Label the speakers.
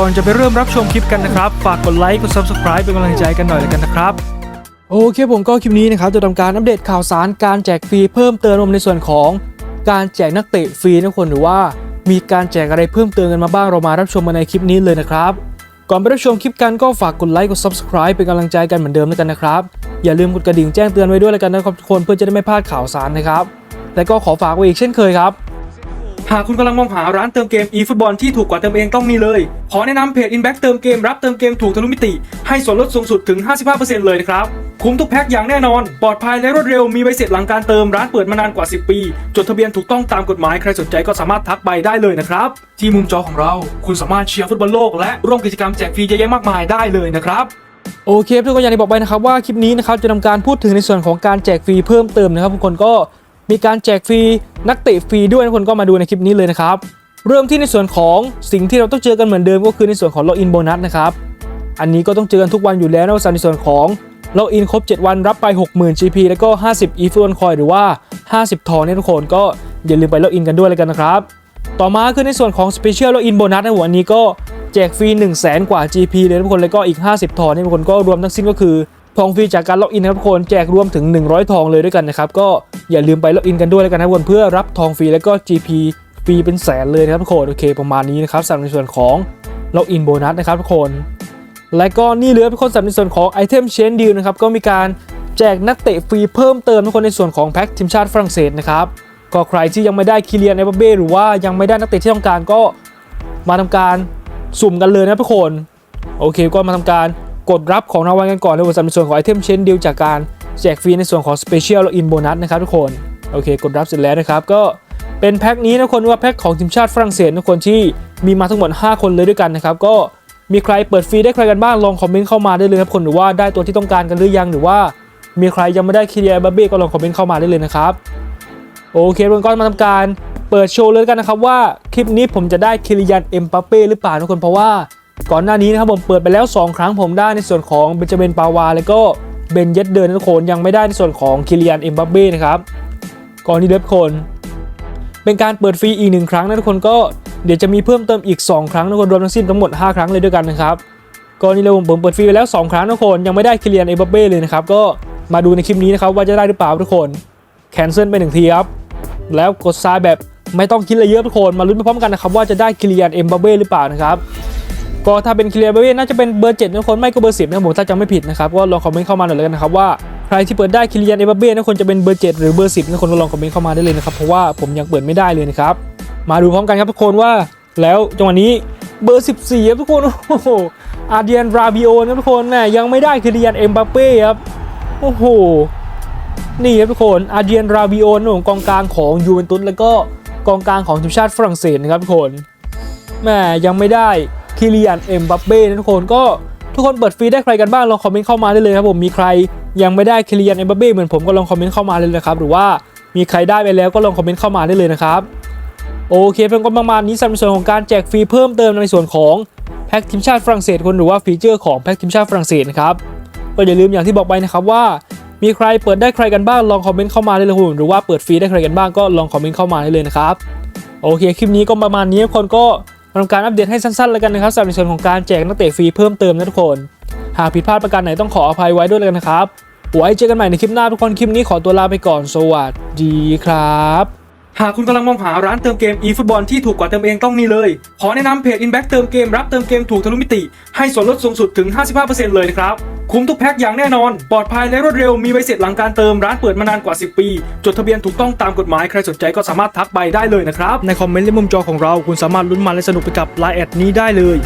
Speaker 1: ก่อนจะไปเริ่มรับชมคลิปกันนะครับ ฝากกดไลค์กด subscribe เป็นกำลังใจกันหน่อยแล้วกันนะครับ โอเคผมก็คลิปนี้นะครับจะทำการอัปเดตข่าวสารการแจกฟรีเพิ่มเติมในส่วนของการแจกนักเตะฟรีนะทุกคนหรือว่า มีการแจกอะไรเพิ่มเติมกันมาบ้างเรามารับชมมาในคลิปนี้เลยนะครับ ก่อนไปรับชมคลิปกันก็ฝากกดไลค์กด subscribe เป็นกำลังใจกันเหมือนเดิมแล้วกันนะครับ อย่าลืมกดกระดิ่งแจ้งเตือนไว้ด้วยแล้วกันนะครับทุกคนเพื่อจะได้ไม่พลาดข่าวสารนะครับและก็ขอฝากไว้อีกเช่นเคยครับ หากคุณกำลังมองหาร้านเติมเกม eFootball ที่ถูกกว่าเติมเองต้องนี่เลย ขอแนะนำเพจ Inback เติมเกมรับเติมเกมถูกทะลุมิติ ให้ส่วนลดสูงสุดถึง 55%เลยนะครับ คุ้มทุกแพ็คอย่างแน่นอน ปลอดภัยและรวดเร็วมีใบเสร็จหลังการเติมร้านเปิดมานานกว่า 10 ปี จดทะเบียนถูกต้องตามกฎหมายใครสนใจก็สามารถทักไปได้เลยนะครับ ที่มุมจอของเรา คุณสามารถเชียร์ฟุตบอลโลกและร่วมกิจกรรมแจกฟรีเยอะแยะมากมายได้เลยนะครับโอเคทุกคนอย่างที่บอกไปนะครับว่าคลิปนี้นะครับจะทำการพูดถึงในส่วนของการแจกฟรีเพิ่มเติมนะครับทุกคนก็ มีการแจกฟรีนักเตะฟรีด้วยทุกคนก็มาดูในคลิปนี้เลยนะครับ เริ่มที่ในส่วนของสิ่งที่เราต้องเจอกันเหมือนเดิมก็คือในส่วนของล็อกอินโบนัสนะครับ อันนี้ก็ต้องเจอกันทุกวันอยู่แล้วนะในส่วนของล็อกอินครบ 7 วันรับไป 60,000 GP แล้วก็ 50 e f u n coin หรือว่า 50 ทองเนี่ยทุกคนก็อย่าลืมไปล็อกอินกันด้วยเลยกันนะครับ ต่อมาคือในส่วนของ Special Login Bonus นะหัวอันนี้ก็แจกฟรี1 0 0 0 0แสนกว่า GP เลยทุกคนแล้วก็อีก 50 ทองเนี่ยทุกคนก็รวมทั้งสิ้นก็คือ ทองฟรีจากการล็อกอินนะครับทุกคนแจกรวมถึง 100 ทองเลยด้วยกันนะครับก็อย่าลืมไปล็อกอินกันด้วยแล้วกันนะคนเพื่อรับทองฟรีแล้วก็ GP ฟรีเป็นแสนเลยนะครับทุกคนโอเคประมาณนี้นะครับสำหรับในส่วนของล็อกอินโบนัสนะครับทุกคนและก็นี่เหลือเป็นคนสำหรับในส่วนของไอเทมเชนดีลนะครับก็มีการแจกนักเตะฟรีเพิ่มเติมทุกคนในส่วนของแพ็กทีมชาติฝรั่งเศสนะครับก็ใครที่ยังไม่ได้คิเลียนเอเบเบ้หรือว่ายังไม่ได้นักเตะที่ต้องการก็มาทำการสุ่มกันเลยนะทุกคน โอเคก็มาทำการ กดรับของรางวัลกันก่อนในส่วนในส่วนของไอเทมเชนดีลจากการแจกฟรีในส่วนของ Special Login Bonus นะครับทุกคน โอเค กดรับเสร็จแล้วนะครับ ก็เป็นแพ็คนี้นะทุกคนว่าแพ็คของทีมชาติฝรั่งเศสทุกคนที่มีมาทั้งหมด 5 คนเลยด้วยกันนะครับ ก็มีใครเปิดฟรีได้ใครกันบ้างลองคอมเมนต์เข้ามาได้เลยครับคนหรือว่าได้ตัวที่ต้องการกันหรือยังหรือว่า มีใครยังไม่ได้คิเลียบับเบ้ก็ลองคอมเมนต์เข้ามาได้เลยนะครับโอเคทุกคนก็มาทำการเปิดโชว์เลยกันนะครับว่าคลิปนี้ผมจะได้คิริยันเอ็มบัปเป้หรือเปล่าทุกคนเพราะว่า ก่อนหน้านี้นะครับผมเปิดไปแล้ว 2 ครั้งผมได้ในส่วนของเบนจามินปาวา แล้วก็เบนเยดเดินทุกคนยังไม่ได้ในส่วนของคิเริยันเอ็มบัปเบ้นะครับก่อนนี้เด้อทุกคนเป็นการเปิดฟรีอีกหนึ่งครั้งนะทุกคนก็เดี๋ยวจะมีเพิ่มเติมอีก 2 ครั้งนะทุกคนรวมทั้งสิ้นทั้งหมด 5 ครั้งเลยด้วยกันนะครับก็นี่เลยผมเปิดฟรีไปแล้ว 2 ครั้งนะทุกคนยังไม่ได้คิเลียนเอเบเบ้เลยนะครับก็มาดูในคลิปนี้นะครับว่าจะได้หรือเปล่าทุกคนแคนเซิลไปหนึ่งทีครับแล้วกดซ้ายแบบไม่ต้องคิดอะไรเยอะทุกคนมาลุ้นไปพร้อมกันนะครับว่าจะได้คิเลียนเอ็มบัปเบ้หรือเปล่านะครับ ก็ถ้าเป็นคลียนเอ็มบัปเบ้น่าจะเป็นเบอร์เจ็ดนะทุกคนไม่ก็เบอร์สิบนะผมถ้าจำไม่ผิดนะครับก็ลองคอมเมนต์เข้ามาหน่อยเลยกันนะครับว่าใครที่เปิดได้คิเลียนเอ็มบัปเบ้นะคนจะเป็นเบอร์เจ็ดหรือเบอร์สิบนะคนก็ลองคอมเมนต์เข้ามาได้เลยนะครับเพราะว่าผมยังเปิดไม่ได้เลยนะครับมาดูพร้อมกันครับทุกคนว่าแล้วจังหวะนี้เบอร์ 14ครับทุกคนโอ้โหอาเดียนราบิโอนะทุกคนแม่ยังไม่ได้คือเดียนเอ็มบัปเป้ครับโอ้โหนี่ครับทุกคนอาเดียนราบิโอนะผมกองกลางของยูเวนตุสแล้วก็กองกลางของทีมชาติฝรั่งเศสนะครับทุกคนแม่ยังไม่ได้ คิเลียนเอ็มบัปเป้นะทุกคนก็ทุกคนเปิดฟรีได้ใครกันบ้างลองคอมเมนต์เข้ามาได้เลยครับผมมีใครยังไม่ได้คิเลียนเอ็มบัปเป้เหมือนผมก็ลองคอมเมนต์เข้ามาเลยนะครับหรือว่ามีใครได้ไปแล้วก็ลองคอมเมนต์เข้ามาได้เลยนะครับโอเคเพื่อนก็ประมาณนี้สำหรับในส่วนของการแจกฟรีเพิ่มเติมในส่วนของแพ็กทีมชาติฝรั่งเศสคนหรือว่าฟีเจอร์ของแพ็กทีมชาติฝรั่งเศสนะครับก็อย่าลืมอย่างที่บอกไปนะครับว่า มีใครเปิดได้ใครกันบ้างลองคอมเมนต์เข้ามาได้เลยคุณหรือว่าเปิดฟรีได้ใครกันบ้างก็ลองคอมเมนต์เข้ามาได้เลยนะครับโอเคคลิปนี้ก็ประมาณนี้คนก็ ทำการอัปเดตให้สั้นๆแล้วกันนะครับสำหรับในส่วนของการแจกนักเตะฟรีเพิ่มเติมนะทุกคน หากผิดพลาดประการไหนต้องขออภัยไว้ด้วยเลยนะครับไว้เจอกันใหม่ในคลิปหน้าทุกคนคลิปนี้ขอตัวลาไปก่อนสวัสดีครับหากคุณกำลังมองหาร้านเติมเกม eFootball ที่ถูกกว่าเติมเองต้องนี่เลย ขอแนะนำเพจ Inback เติมเกมรับเติมเกมถูกทะลุมิติ ให้ส่วนลดสูงสุดถึง 55%เลยนะครับ คุ้มทุกแพ็คอย่างแน่นอน ปลอดภัยและรวดเร็วมีใบเสร็จหลังการเติมร้านเปิดมานานกว่า 10 ปี จดทะเบียนถูกต้องตามกฎหมายใครสนใจก็สามารถทักไปได้เลยนะครับ ในคอมเมนต์และมุมจอของเรา คุณสามารถลุ้นมันและสนุกไปกับไลน์แอดนี้ได้เลย